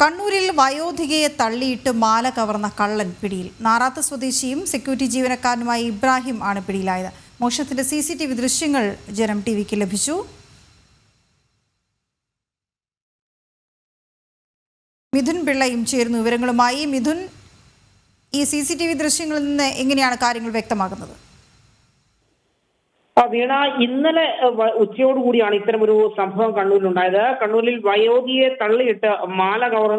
കണ്ണൂരിൽ വയോധികയെ തള്ളിയിട്ട് മാല കവർന്ന കള്ളൻ പിടിയിൽ. നാറാത്ത് സ്വദേശിയും സെക്യൂരിറ്റി ജീവനക്കാരനുമായ ഇബ്രാഹിം ആണ് പിടിയിലായത്. മോഷണത്തിന്റെ സി സി ടി വി ദൃശ്യങ്ങൾ ജനം ടി വിക്ക് ലഭിച്ചു. മിഥുൻ പിള്ളയും ചേരുന്ന വിവരങ്ങളുമായി മിഥുൻ ഈ സി സി ടി വി ദൃശ്യങ്ങളിൽ നിന്ന് എങ്ങനെയാണ് കാര്യങ്ങൾ വ്യക്തമാകുന്നത്? വീണ ഇന്നലെ ഉച്ചയോടുകൂടിയാണ് ഇത്തരം ഒരു സംഭവം കണ്ണൂരിലുണ്ടായത്. കണ്ണൂരിൽ വയോധിയെ തള്ളിയിട്ട് മാല കവർ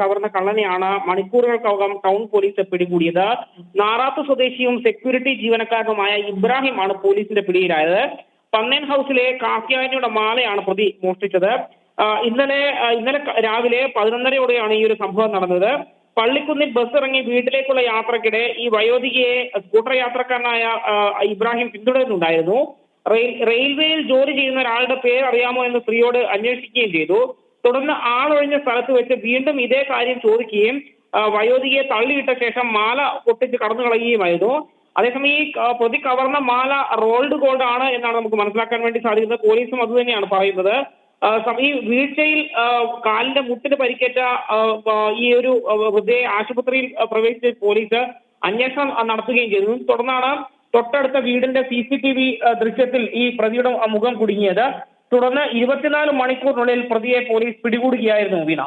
കവർന്ന കള്ളനെയാണ് മണിക്കൂറുകൾക്കകം ടൗൺ പോലീസ് പിടികൂടിയത്. നാറാത്ത് സ്വദേശിയും സെക്യൂരിറ്റി ജീവനക്കാരനുമായ ഇബ്രാഹിമാണ് പോലീസിന്റെ പിടിയിലായത്. പന്നേൻ ഹൗസിലെ കാക്കിയാനിയുടെ മാലയാണ് പ്രതി മോഷ്ടിച്ചത്. ഇന്നലെ ഇന്നലെ രാവിലെ പതിനൊന്നരയോടെയാണ് ഈ ഒരു സംഭവം നടന്നത്. പള്ളിക്കുന്നിൽ ബസ് ഇറങ്ങി വീട്ടിലേക്കുള്ള യാത്രക്കിടെ ഈ വയോധികയെ സ്കൂട്ടർ യാത്രക്കാരനായ ഇബ്രാഹിം പിന്തുടരുന്നുണ്ടായിരുന്നു. റെയിൽ റെയിൽവേയിൽ ജോലി ചെയ്യുന്ന ഒരാളുടെ പേര് അറിയാമോ എന്ന് സ്ത്രീയോട് അന്വേഷിക്കുകയും ചെയ്തു. തുടർന്ന് ആളൊഴിഞ്ഞ സ്ഥലത്ത് വെച്ച് വീണ്ടും ഇതേ കാര്യം ചോദിക്കുകയും വയോധികയെ തള്ളിയിട്ട ശേഷം മാല പൊട്ടിച്ച് കടന്നു കളയുകയുമായിരുന്നു അതേസമയം ഈ പ്രതി കവർന്ന മാല റോൾഡ് ഗോൾഡ് ആണ് എന്നാണ് നമുക്ക് മനസ്സിലാക്കാൻ വേണ്ടി സാധിക്കുന്നത്. പോലീസും അത് തന്നെയാണ് പറയുന്നത്. ഈ വീഴ്ചയിൽ കാലിന്റെ മുട്ടിന് പരിക്കേറ്റ ഈ ഒരു ഹൃദയ ആശുപത്രിയിൽ പ്രവേശിച്ച പോലീസ് അന്വേഷണം നടത്തുകയും ചെയ്തു. തുടർന്നാണ് തൊട്ടടുത്ത വീടിന്റെ സി സി ടി വി ദൃശ്യത്തിൽ ഈ പ്രതിയുടെ മുഖം കുടുങ്ങിയത്. തുടർന്ന് ഇരുപത്തിനാല് മണിക്കൂറിനുള്ളിൽ പ്രതിയെ പോലീസ് പിടികൂടുകയായിരുന്നു വീണ.